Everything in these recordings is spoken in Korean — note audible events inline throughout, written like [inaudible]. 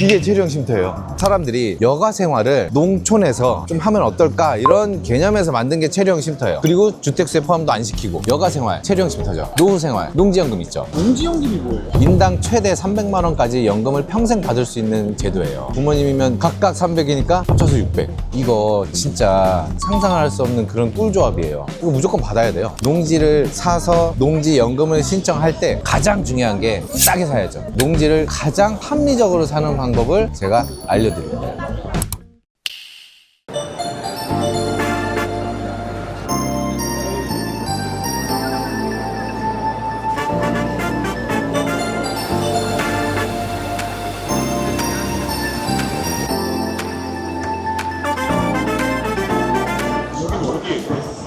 이게 체류형 쉼터예요. 사람들이 여가 생활을 농촌에서 좀 하면 어떨까 이런 개념에서 만든 게 체류형 쉼터예요. 그리고 주택수에 포함도 안 시키고 여가 생활 체류형 쉼터죠. 노후 생활 농지연금 있죠. 농지연금이 뭐예요? 인당 최대 300만 원까지 연금을 평생 받을 수 있는 제도예요. 부모님이면 각각 300이니까 합쳐서 600. 이거 진짜 상상할 수 없는 그런 꿀조합이에요. 이거 무조건 받아야 돼요. 농지를 사서 농지 연금을 신청할 때 가장 중요한 게 싸게 사야죠. 농지를 가장 합리적으로 사는 방법을 제가 알려드립니다.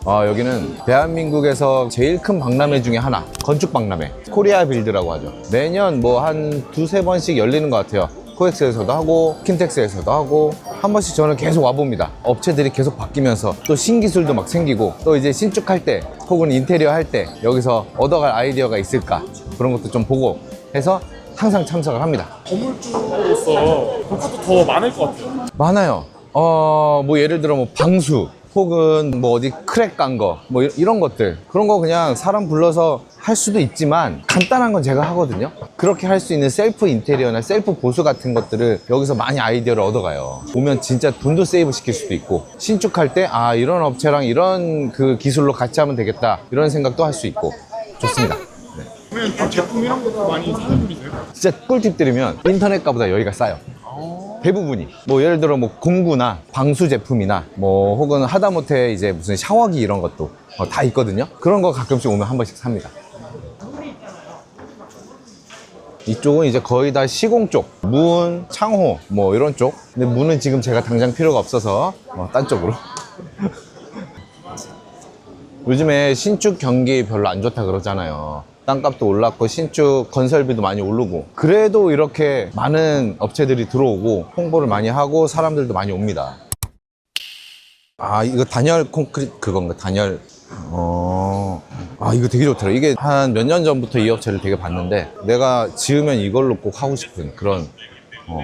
아, 여기는 대한민국에서 제일 큰 박람회 중에 하나. 건축 박람회. 코리아 빌드라고 하죠. 매년 뭐 한 두세 번씩 열리는 것 같아요 코엑스에서도 하고 킨텍스에서도 하고 한 번씩 저는 계속 와봅니다 업체들이 계속 바뀌면서 또 신기술도 막 생기고 또 이제 신축할 때 혹은 인테리어 할 때 여기서 얻어갈 아이디어가 있을까 그런 것도 좀 보고 해서 항상 참석을 합니다 건물주로서 볼 것도 더 많을 것 같아요. 많아요. 어, 뭐 예를 들어 뭐 방수 혹은 뭐 어디 크랙 간 거, 뭐 이- 이런 것들. 그런 거 그냥 사람 불러서 할 수도 있지만 간단한 건 제가 하거든요. 그렇게 할 수 있는 셀프 인테리어나 셀프 보수 같은 것들을 여기서 많이 아이디어를 얻어가요. 오면 진짜 돈도 세이브 시킬 수도 있고 신축할 때 아, 이런 업체랑 이런 그 기술로 같이 하면 되겠다. 이런 생각도 할 수 있고 좋습니다. 네. 그러면 다 제품 이런 것도 많이 사는 분이세요? 진짜 꿀팁 드리면 인터넷 가보다 여기가 싸요. 대부분이 뭐 예를 들어 뭐 공구나 방수 제품이나 뭐 혹은 하다못해 이제 무슨 샤워기 이런 것도 어, 다 있거든요. 그런 거 가끔씩 오면 한 번씩 삽니다. 이쪽은 이제 거의 다 시공 쪽, 문, 창호 뭐 이런 쪽. 근데 문은 지금 제가 당장 필요가 없어서 어, 딴 쪽으로. [laughs] 요즘에 신축 경기 별로 안 좋다 그러잖아요. 땅값도 올랐고 신축 건설비도 많이 오르고 그래도 이렇게 많은 업체들이 들어오고 홍보를 많이 하고 사람들도 많이 옵니다. 아 이거 단열 콘크리트 그건가? 단열. 어... 아 이거 되게 좋더라. 이게 한 몇 년 전부터 이 업체를 되게 봤는데 내가 지으면 이걸로 꼭 하고 싶은 그런 어,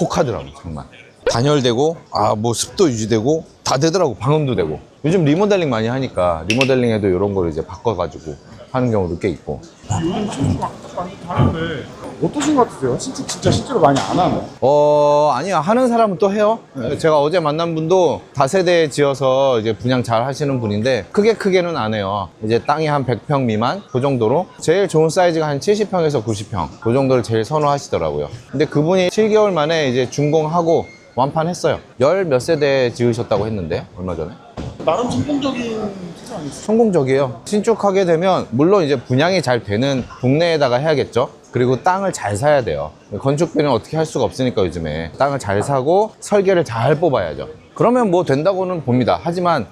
혹하더라고 정말. 단열되고 아 뭐 습도 유지되고 다 되더라고 방음도 되고. 요즘 리모델링 많이 하니까 리모델링에도 이런 걸 이제 바꿔가지고 하는 경우도 꽤 있고. 요즘 신축 막 많이 다른데 어떠신 것 같으세요? 신축 진짜 실제로 많이 안 하나요? 어 아니요. 하는 사람은 또 해요. 제가 어제 만난 분도 다세대 지어서 이제 분양 잘 하시는 분인데 크게 크게는 안 해요. 이제 땅이 한 100평 미만? 그 정도로. 제일 좋은 사이즈가 한 70평에서 90평. 그 정도를 제일 선호하시더라고요. 근데 그분이 7개월 만에 이제 준공하고 완판 했어요 열 몇 세대 지으셨다고 했는데 얼마 전에 나름 성공적인 투자 아니었어요? 성공적이에요. 신축하게 되면 물론 이제 분양이 잘 되는 동네에다가 해야겠죠. 그리고 땅을 잘 사야 돼요. 건축비는 어떻게 할 수가 없으니까 요즘에 땅을 잘 사고 설계를 잘 뽑아야죠. 그러면 뭐 된다고는 봅니다. 하지만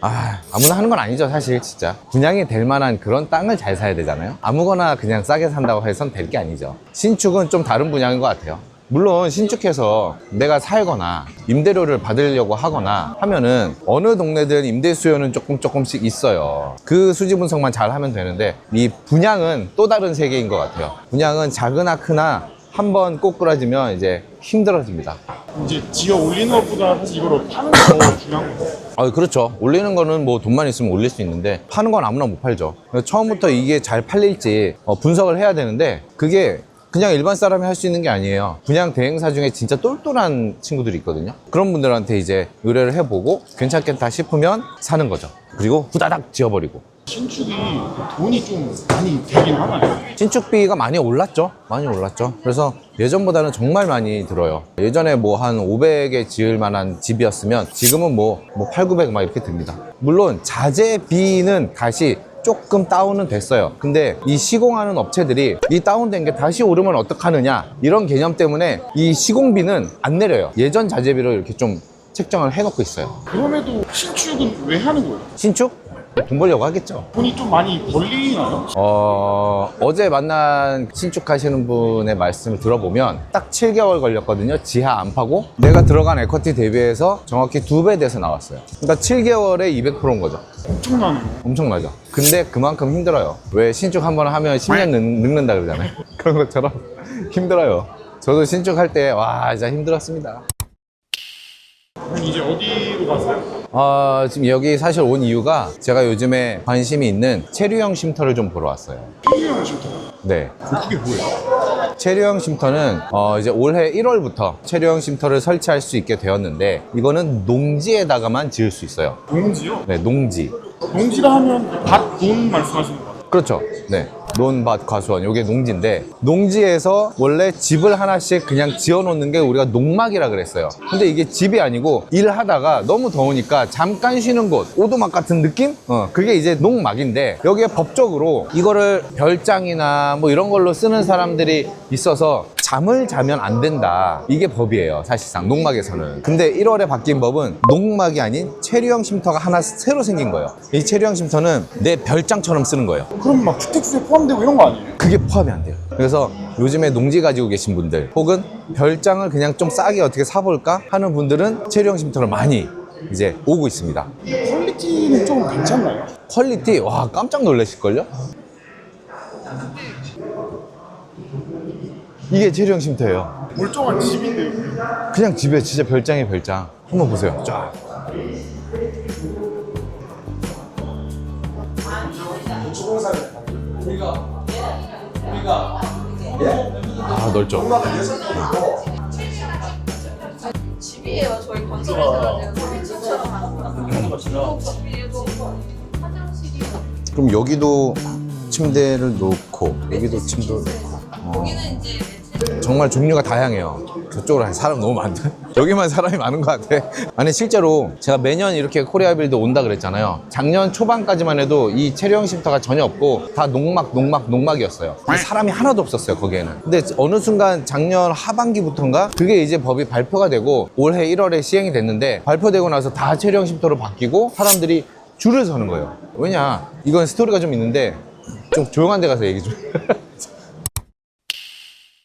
아, 아무나 하는 건 아니죠, 사실, 진짜. 분양이 될 만한 그런 땅을 잘 사야 되잖아요. 아무거나 그냥 싸게 산다고 해선 될 게 아니죠. 신축은 좀 다른 분야인 것 같아요. 물론 신축해서 내가 살거나 임대료를 받으려고 하거나 하면은 어느 동네든 임대 수요는 조금 조금씩 있어요. 그 수지 분석만 잘 하면 되는데 이 분양은 또 다른 세계인 것 같아요. 분양은 작으나 크나 한 번 꼬꾸라지면 이제 힘들어집니다. 이제 지어 올리는 것보다 사실 이걸 파는 게 더 중요한 거예요. 아, 그렇죠. 올리는 거는 뭐 돈만 있으면 올릴 수 있는데 파는 건 아무나 못 팔죠. 처음부터 이게 잘 팔릴지 어, 분석을 해야 되는데 그게 그냥 일반 사람이 할 수 있는 게 아니에요. 분양 대행사 중에 진짜 똘똘한 친구들이 있거든요. 그런 분들한테 이제 의뢰를 해보고 괜찮겠다 싶으면 사는 거죠. 그리고 후다닥 지어버리고. 신축이 돈이 좀 많이 되긴 하나요? 신축비가 많이 올랐죠. 많이 올랐죠. 그래서 예전보다는 정말 많이 들어요. 예전에 뭐 한 500에 지을 만한 집이었으면 지금은 뭐, 뭐 8, 900막 이렇게 듭니다. 물론 자재비는 다시 조금 다운은 됐어요. 근데 이 시공하는 업체들이 이 다운된 게 다시 오르면 어떡하느냐 이런 개념 때문에 이 시공비는 안 내려요. 예전 자재비로 이렇게 좀 책정을 해놓고 있어요. 그럼에도 신축은 왜 하는 거예요? 신축? 돈 벌려고 하겠죠. 돈이 좀 많이 벌리나요? 어, 어제 만난 신축하시는 분의 말씀을 들어보면 딱 7개월 걸렸거든요. 지하 안 파고 내가 들어간 에쿼티 대비해서 정확히 두 배 돼서 나왔어요. 그러니까 7개월에 200%인 거죠. 엄청나네요. 엄청나죠. 근데 그만큼 힘들어요. 왜 신축 한 번 하면 10년 늙, 는다 그러잖아요. [laughs] 그런 것처럼 [laughs] 힘들어요. 저도 신축할 때 와 진짜 힘들었습니다. 그럼 이제 어디로 가세요? 어, 지금 여기 사실 온 이유가 제가 요즘에 관심이 있는 체류형 쉼터를 좀 보러 왔어요. 힐링 쉼터. 네. 그게 뭐예요? 체류형 쉼터는 어, 이제 올해 1월부터 체류형 쉼터를 설치할 수 있게 되었는데 이거는 농지에다가만 지을 수 있어요. 농지요? 네, 농지. 농지라 하면 밭, 논 말씀하시는 거 같아요. 그렇죠. 네. 논밭 과수원 요게 농지인데 농지에서 원래 집을 하나씩 그냥 지어 놓는 게 우리가 농막이라 그랬어요. 근데 이게 집이 아니고 일하다가 너무 더우니까 잠깐 쉬는 곳, 오두막 같은 느낌? 어, 그게 이제 농막인데 여기에 법적으로 이거를 별장이나 뭐 이런 걸로 쓰는 사람들이 있어서 잠을 자면 안 된다. 이게 법이에요. 사실상 농막에서는. 근데 1월에 바뀐 법은 농막이 아닌 체류형 쉼터가 하나 새로 생긴 거예요. 이 체류형 쉼터는 내 별장처럼 쓰는 거예요. 그럼 막 주택수에 포함되고 이런 거 아니에요? 그게 포함이 안 돼요. 그래서 요즘에 농지 가지고 계신 분들 혹은 별장을 그냥 좀 싸게 어떻게 사볼까 하는 분들은 체류형 쉼터를 많이 이제 오고 있습니다. 퀄리티는 좀 괜찮나요? 퀄리티 와 깜짝 놀라실걸요? 이게 체류형 쉼터예요. 멀쩡한 집인데요. 그냥 집에 진짜 별장에 별장. 한번 보세요. 쫙. 아 넓죠. 집이에요. 저희 집처럼 하는. 집이고 화장실이 그럼 여기도 침대를 놓고 여기도 침대 놓고 어, 여기는 이제 정말 종류가 다양해요. 저쪽으로 한 사람 너무 많대 [laughs] 여기만 사람이 많은 것 같아. 아니 실제로 제가 매년 이렇게 코리아 빌드 온다 그랬잖아요. 작년 초반까지만 해도 이 체류형 쉼터가 전혀 없고 다 농막 농막 농막이었어요. 사람이 하나도 없었어요 거기에는. 근데 어느 순간 작년 하반기부터인가 그게 이제 법이 발표가 되고 올해 1월에 시행이 됐는데 발표되고 나서 다 체류형 쉼터로 바뀌고 사람들이 줄을 서는 거예요. 왜냐? 이건 스토리가 좀 있는데 좀 조용한 데 가서 얘기 좀 [laughs]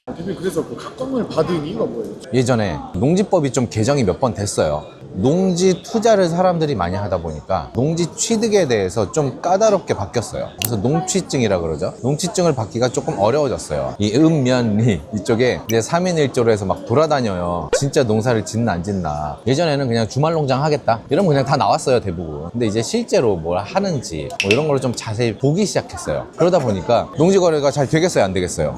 대표님 그래서 그 각광을 받은 이유가 뭐예요? 예전에 농지법이 좀 개정이 몇 번 됐어요. 농지 투자를 사람들이 많이 하다 보니까 농지 취득에 대해서 좀 까다롭게 바뀌었어요. 그래서 농취증이라 그러죠. 농취증을 받기가 조금 어려워졌어요. 이 읍면이 이쪽에 이제 3인 1조로 해서 막 돌아다녀요. 진짜 농사를 짓나 안 짓나. 예전에는 그냥 주말 농장 하겠다. 이러면 그냥 다 나왔어요, 대부분. 근데 이제 실제로 뭘 하는지 뭐 이런 걸 좀 자세히 보기 시작했어요. 그러다 보니까 농지 거래가 잘 되겠어요, 안 되겠어요?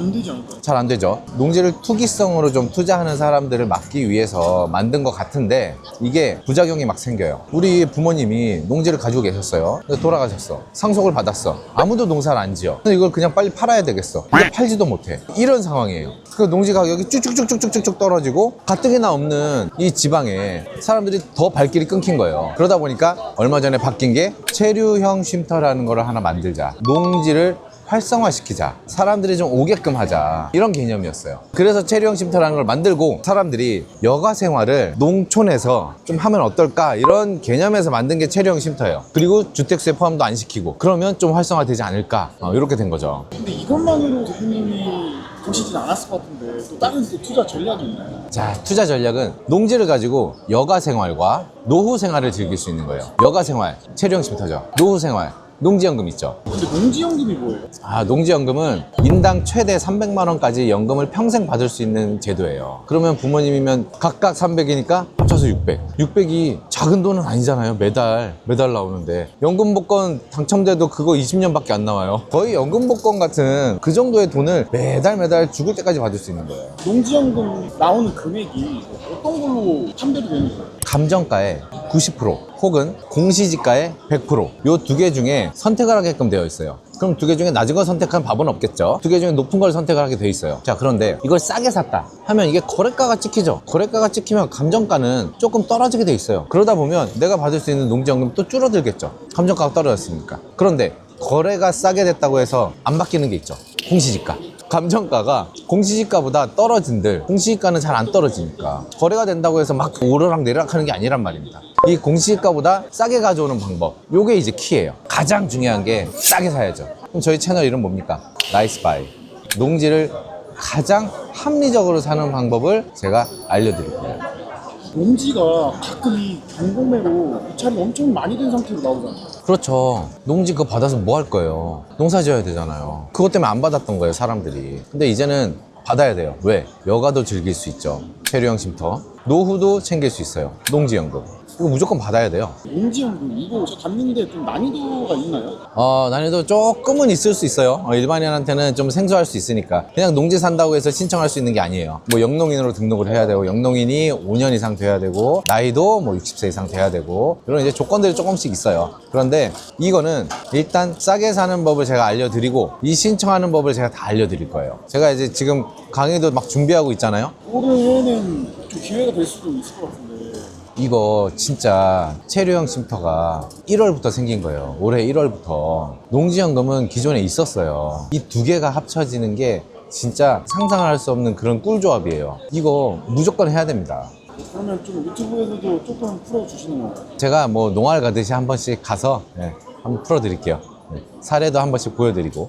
뭐안 되지 않을까요? 잘 안 되죠. 농지를 투기성으로 좀 투자하는 사람들을 막기 위해서 만든 것 같은데 이게 부작용이 막 생겨요. 우리 부모님이 농지를 가지고 계셨어요. 돌아가셨어. 상속을 받았어. 아무도 농사를 안 지어. 근데 이걸 그냥 빨리 팔아야 되겠어. 근데 팔지도 못해. 이런 상황이에요. 그 농지 가격이 쭉쭉쭉쭉쭉쭉 떨어지고 가뜩이나 없는 이 지방에 사람들이 더 발길이 끊긴 거예요. 그러다 보니까 얼마 전에 바뀐 게 체류형 쉼터라는 거를 하나 만들자. 농지를 활성화시키자. 사람들이 좀 오게끔 하자. 이런 개념이었어요. 그래서 체류형 쉼터라는 걸 만들고 사람들이 여가 생활을 농촌에서 좀 하면 어떨까? 이런 개념에서 만든 게 체류형 쉼터예요. 그리고 주택수에 포함도 안 시키고 그러면 좀 활성화되지 않을까? 어, 이렇게 된 거죠. 근데 이것만으로 대표님이 보시진 않았을 것 같은데 또 다른 또 투자 전략이 있나요? 자, 투자 전략은 농지를 가지고 여가 생활과 노후 생활을 즐길 수 있는 거예요. 여가 생활, 체류형 쉼터죠. 노후 생활, 농지연금 있죠. 근데 농지연금이 뭐예요? 아, 농지연금은 인당 최대 300만 원까지 연금을 평생 받을 수 있는 제도예요. 그러면 부모님이면 각각 300이니까 합쳐서 600. 600이 작은 돈은 아니잖아요. 매달 매달 나오는데 연금 복권 당첨돼도 그거 20년밖에 안 나와요. 거의 연금 복권 같은 그 정도의 돈을 매달 매달 죽을 때까지 받을 수 있는 거예요. 농지연금 나오는 금액이 어떤 걸로 판별이 되는 거예요? 감정가의 90% 혹은 공시지가의 100%요 두 개 중에 선택을 하게끔 되어 있어요. 그럼 두 개 중에 낮은 걸 선택한 밥은 없겠죠. 두 개 중에 높은 걸 선택을 하게 돼 있어요. 자, 그런데 이걸 싸게 샀다 하면 이게 거래가가 찍히죠. 거래가가 찍히면 감정가는 조금 떨어지게 돼 있어요. 그러다 보면 내가 받을 수 있는 농지연금 또 줄어들겠죠. 감정가가 떨어졌으니까. 그런데 거래가 싸게 됐다고 해서 안 바뀌는 게 있죠. 공시지가. 감정가가 공시지가보다 떨어진들 공시지가는 잘 안 떨어지니까 거래가 된다고 해서 막 오르락 내리락 하는 게 아니란 말입니다 이 공시지가보다 싸게 가져오는 방법 요게 이제 키예요 가장 중요한 게 싸게 사야죠 그럼 저희 채널 이름 뭡니까? 나이스 바이 농지를 가장 합리적으로 사는 방법을 제가 알려드릴 거예요 농지가 가끔 이 경공매로 입찰이 엄청 많이 된 상태로 나오잖아요. 그렇죠. 농지 그거 받아서 뭐 할 거예요? 농사 지어야 되잖아요. 그것 때문에 안 받았던 거예요, 사람들이. 근데 이제는 받아야 돼요. 왜? 여가도 즐길 수 있죠. 체류형 쉼터. 노후도 챙길 수 있어요. 농지연금. 이거 무조건 받아야 돼요. 용지연금 이거 저 갔는데 좀 난이도가 있나요? 어, 난이도 조금은 있을 수 있어요. 어, 일반인한테는 좀 생소할 수 있으니까. 그냥 농지 산다고 해서 신청할 수 있는 게 아니에요. 뭐 영농인으로 등록을 해야 되고, 영농인이 5년 이상 돼야 되고, 나이도 뭐 60세 이상 돼야 되고, 이런 이제 조건들이 조금씩 있어요. 그런데 이거는 일단 싸게 사는 법을 제가 알려드리고, 이 신청하는 법을 제가 다 알려드릴 거예요. 제가 이제 지금 강의도 막 준비하고 있잖아요. 올해는 좀 기회가 될 수도 있을 것 같은데 이거 진짜 체류형 쉼터가 1월부터 생긴 거예요. 올해 1월부터. 농지연금은 기존에 있었어요. 이 두 개가 합쳐지는 게 진짜 상상할 수 없는 그런 꿀조합이에요. 이거 무조건 해야 됩니다. 그러면 좀 유튜브에서도 조금 풀어주시는 건가요? 제가 뭐 농활 가듯이 한 번씩 가서 예, 한번 풀어드릴게요. 네, 사례도 한 번씩 보여드리고.